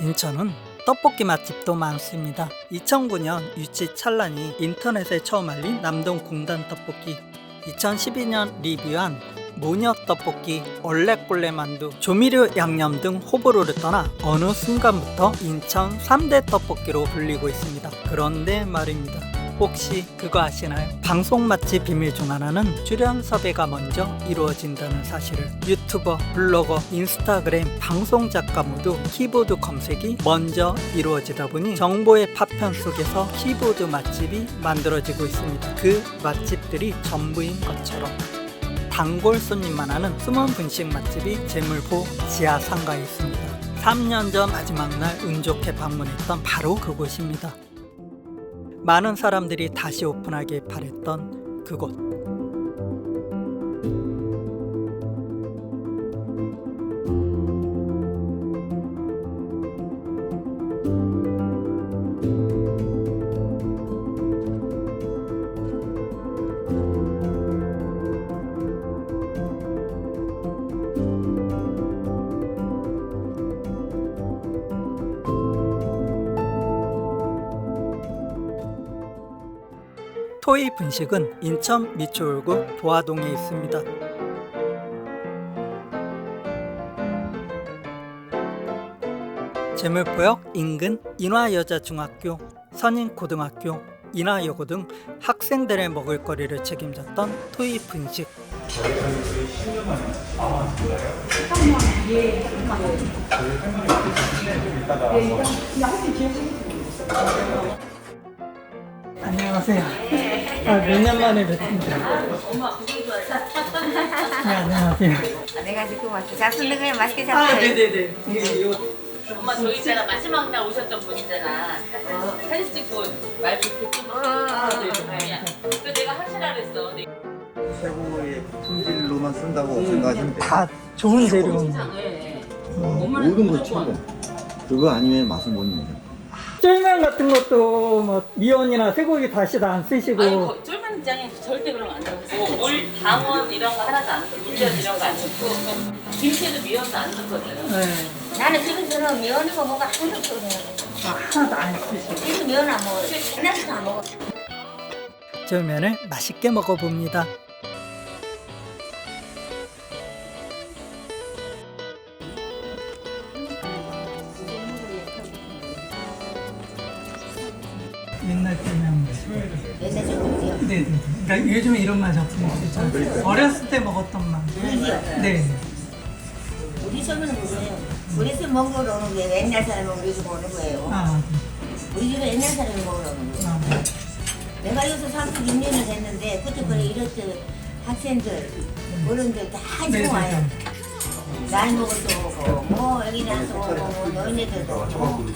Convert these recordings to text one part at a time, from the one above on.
인천은 떡볶이 맛집도 많습니다. 2009년 유치 찰란이 인터넷에 처음 알린 남동 공단 떡볶이 2012년 리뷰한 모녀 떡볶이, 얼레꼴레 만두, 조미료 양념 등 호불호를 떠나 어느 순간부터 인천 3대 떡볶이로 불리고 있습니다. 그런데 말입니다. 혹시 그거 아시나요? 방송 맛집 비밀 중 하나는 출연 섭외가 먼저 이루어진다는 사실을 유튜버, 블로거, 인스타그램, 방송 작가 모두 키보드 검색이 먼저 이루어지다 보니 정보의 파편 속에서 키보드 맛집이 만들어지고 있습니다. 그 맛집들이 전부인 것처럼 단골 손님만 하는 숨은 분식 맛집이 제물포 지하 상가에 있습니다. 3년 전 마지막 날 운 좋게 방문했던 바로 그곳입니다. 많은 사람들이 다시 오픈하길 바랬던 그곳. 토이 분식은 인천 미추홀구 도화동에 있습니다. 제물포역 인근 인화여자중학교, 선인고등학교, 인하여고 등 학생들의 먹을거리를 책임졌던 토이 분식. 안녕하세요. 아, 몇년 만에 뵙습니다. 네, 안녕하세요. 내가 지금 왔어. 거야 맛있게 잘 아, 써. 네네네. 이게 요 엄마 저기 있잖아 마지막 날 오셨던 분 있잖아 사진 찍고 말 좋게 찍고 어. 그 내가 하시라 그랬어 네. 최고의 품질로만 쓴다고 생각하시면 돼요. 다 좋은 재료. 세상에 모든 걸 최고. 그거 아니면 맛을 못 내요. 쫄면 같은 것도 뭐 미원이나 쇠고기 다시 다 안 쓰시고 아니 거- 쫄면 장에 절대 그런 거안 넣고 물 당원 이런 거 하나도 안 넣고 물엿 이런 거 안 넣고 김치에도 미원도 안 넣거든 네. 나는 지금처럼 면이고 뭐가 하나도 없어. 아, 하나도 안 쓰시고 지금 면안 먹어. 옛날부터 안 먹어. 쫄면을 맛있게 먹어봅니다. 옛날 쫄면 옛날 조금이요. 네, 네. 그러니까 요즘에 이런 맛이 없으니까 어렸을 때 먹었던 맛. 네. 우리 처음에는 그거예요. 우리서 먹으러 오는 게 옛날 사람은 우리 집 오는 거예요. 아, 우리 집에 옛날 사람이 먹으러 오는 거예요. 아, 내가 여기서 36년을 됐는데 그때까지 이렇듯 학생들, 어른들 다 네, 지금 와요. 네. 나이 먹어도 오고, 뭐 애기 낳아서 오고, 뭐 노인네들도 오고.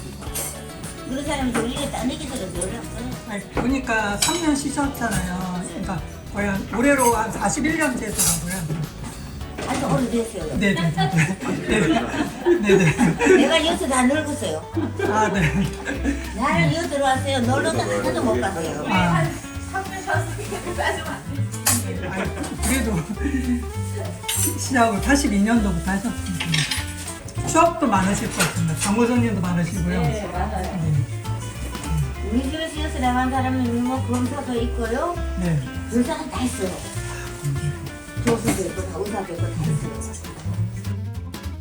그런 사람이 우리가 따내기 들어서 연락 없어요. 아니, 보니까 3년 쉬셨잖아요. 그러니까 거의 한 올해로 한 41년 되더라고요. 아주 오래됐어요. 네, 네, 네, 네, 네. 내가 여기서 다 늙었어요. 아, 네. 나는 여기 들어왔어요. 놀러도 하나도 못 갔어요. 아, 아니, 그래도 시작을 82년도부터 하셨습니다. 추억도 많으실 것 같습니다. 손님도 많으시고요. 네, 우리 집에서 여기서 나간 사람은 뭐 검사도 있고요. 네. 의사는 다 있어요. 교수도 있고 다 의사도 있고 다 있어요.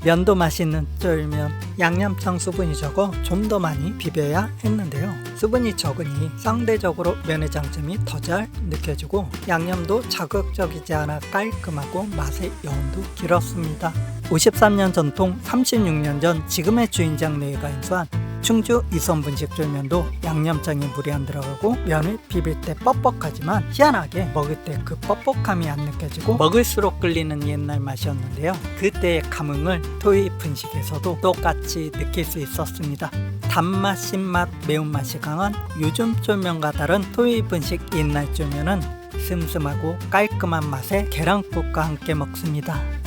면도 맛있는 쫄면, 양념장 수분이 적어 좀 더 많이 비벼야 했는데요. 수분이 적으니 상대적으로 면의 장점이 더 잘 느껴지고 양념도 자극적이지 않아 깔끔하고 맛의 여운도 길었습니다. 53년 전통 36년 전 지금의 주인장 내가 인수한 충주 이선분식 쫄면도 양념장이 물이 안 들어가고 면을 비빌 때 뻑뻑하지만 희한하게 먹을 때 그 뻑뻑함이 안 느껴지고 먹을수록 끌리는 옛날 맛이었는데요. 그때의 감흥을 토이 분식에서도 똑같이 느낄 수 있었습니다. 단맛, 신맛, 매운맛이 강한 요즘 쫄면과 다른 토이 분식 옛날 쫄면은 슴슴하고 깔끔한 맛의 계란국과 함께 먹습니다.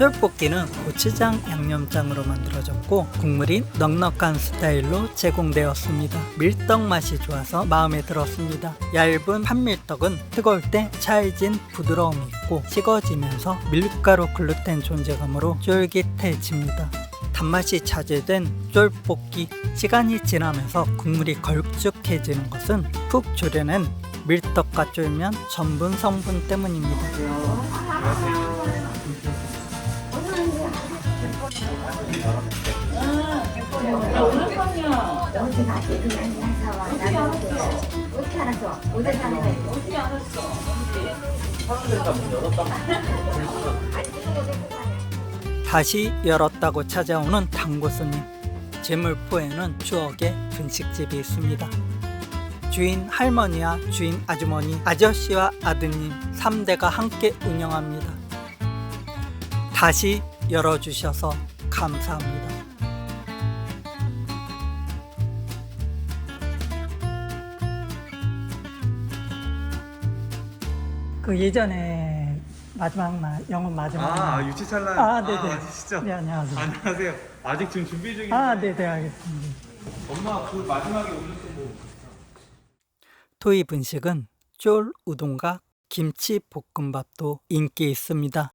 쫄볶이는 고추장 양념장으로 만들어졌고 국물이 넉넉한 스타일로 제공되었습니다. 밀떡 맛이 좋아서 마음에 들었습니다. 얇은 판밀떡은 뜨거울 때 찰진 부드러움이 있고 식어지면서 밀가루 글루텐 존재감으로 쫄깃해집니다. 단맛이 차지된 쫄볶이 시간이 지나면서 국물이 걸쭉해지는 것은 푹 졸여낸 밀떡과 쫄면 전분 성분 때문입니다. 다시 열었다고 찾아오는 당구 손님. 제물포에는 추억의 분식집이 있습니다. 주인 할머니와 주인 아주머니, 아저씨와 아드님 3대가 함께 운영합니다. 다시 열어주셔서 감사합니다. 그 예전에 마지막 날 영업 마지막 아, 유치찬란. 아, 네네. 진짜. 네, 안녕하세요. 안녕하세요. 아직 지금 준비 중인데. 아, 네, 네, 알겠습니다. 엄마 그 마지막에 오셨어 뭐. 토이 분식은 쫄 우동과 김치 볶음밥도 인기 있습니다.